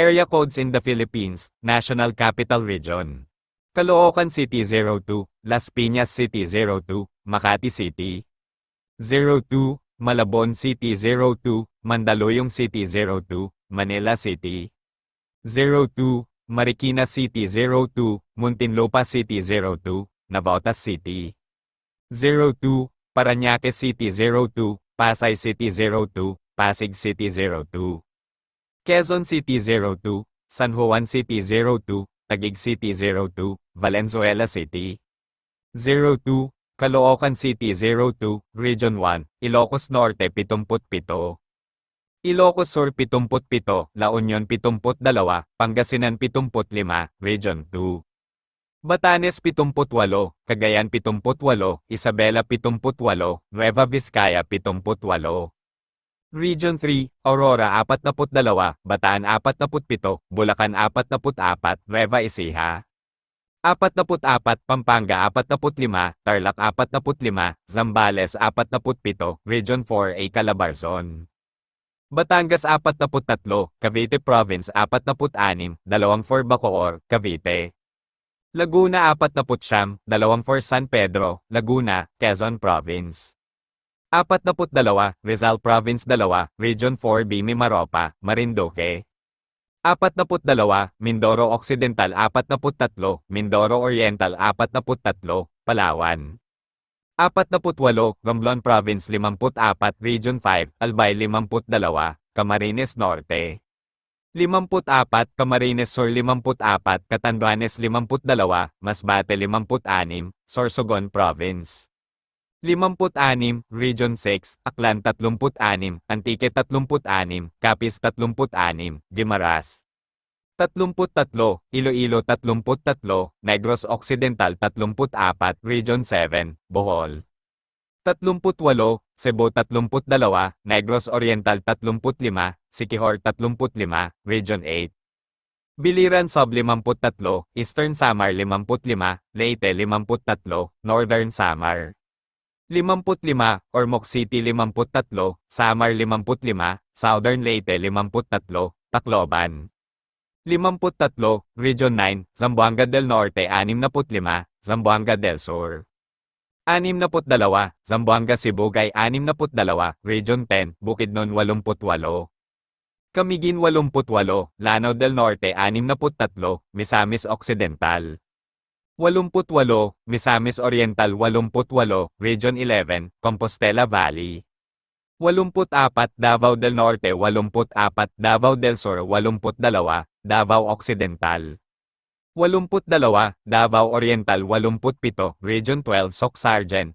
Area codes in the Philippines, National Capital Region. Caloocan City 02, Las Piñas City 02, Makati City 02, Malabon City 02, Mandaluyong City 02, Manila City 02, Marikina City 02, Muntinlupa City 02, Navotas City 02, Parañaque City 02, Pasay City 02, Pasig City 02. Quezon City 02, San Juan City 02, Taguig City 02, Valenzuela City 02, Caloocan City 02, Region 1, Ilocos Norte 77. Ilocos Sur 77, La Union 72, Pangasinan 75, Region 2. Batanes 78, Cagayan 78, Isabela 78, Nueva Vizcaya 78. Region 3, Aurora 42, Bataan 47, Bulacan 44, Nueva Ecija 44, Pampanga 45, Tarlac 45, Zambales 47, Region 4A Calabarzon. Batangas 43, Cavite Province 46, 24 Bacoor, Cavite. Laguna 49, 24 San Pedro, Laguna, Quezon Province. 42, Rizal Province 2, Region 4B Mimaropa, Marinduque. 42, Mindoro Occidental 43, Mindoro Oriental 43, Palawan. 48, Romblon Province 54, Region 5, Albay 52, Camarines Norte. 54, Camarines Sur 54, Catanduanes 52, Masbate 56, Sorsogon Province. 56, Region 6, Aklan 36, Antique 36, Capiz 36, Guimaras. 33, Iloilo 33, Negros Occidental 34, Region 7, Bohol. 38, Cebu 32, Negros Oriental 35, Siquijor 35, Region 8. Biliran Sub 53, Eastern Samar 55, Leyte 53, Northern Samar. 55, Ormoc City 53, Samar 55, Southern Leyte 53, Tacloban. 53, Region 9, Zamboanga del Norte 65, Zamboanga del Sur. 62, Zamboanga Sibugay 62, Region 10, Bukidnon 88. Camiguin 88, Lanao del Norte 63, Misamis Occidental. 88, Misamis Oriental 88, Region 11, Compostela Valley. 84, Davao del Norte 84, Davao del Sur 82, Davao Occidental. 82, Davao Oriental 87, Region 12 Soc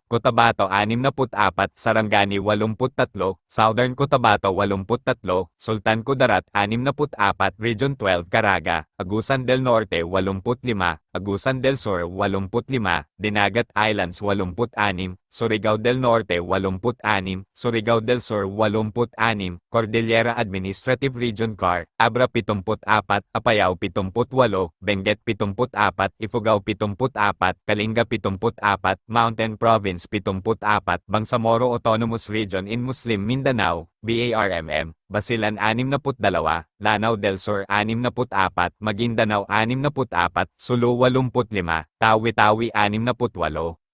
Cotabato 64, Sarangani 83, Southern Cotabato 83, Sultan Kudarat 64, Region 12 Caraga, Agusan del Norte 85, Agusan del Sur 85, Dinagat Islands 86, Surigao del Norte 86, Surigao del Sur 86, Cordillera Administrative Region CAR, Abra 74, Apayao 78, Benguet 74, Ifugao 74, Kalinga 74, Mountain Province 74, Bangsamoro Autonomous Region in Muslim Mindanao, BARMM, Basilan 62, Lanao del Sur 64, Maguindanao 64, Sulu 85, Tawi-Tawi 68.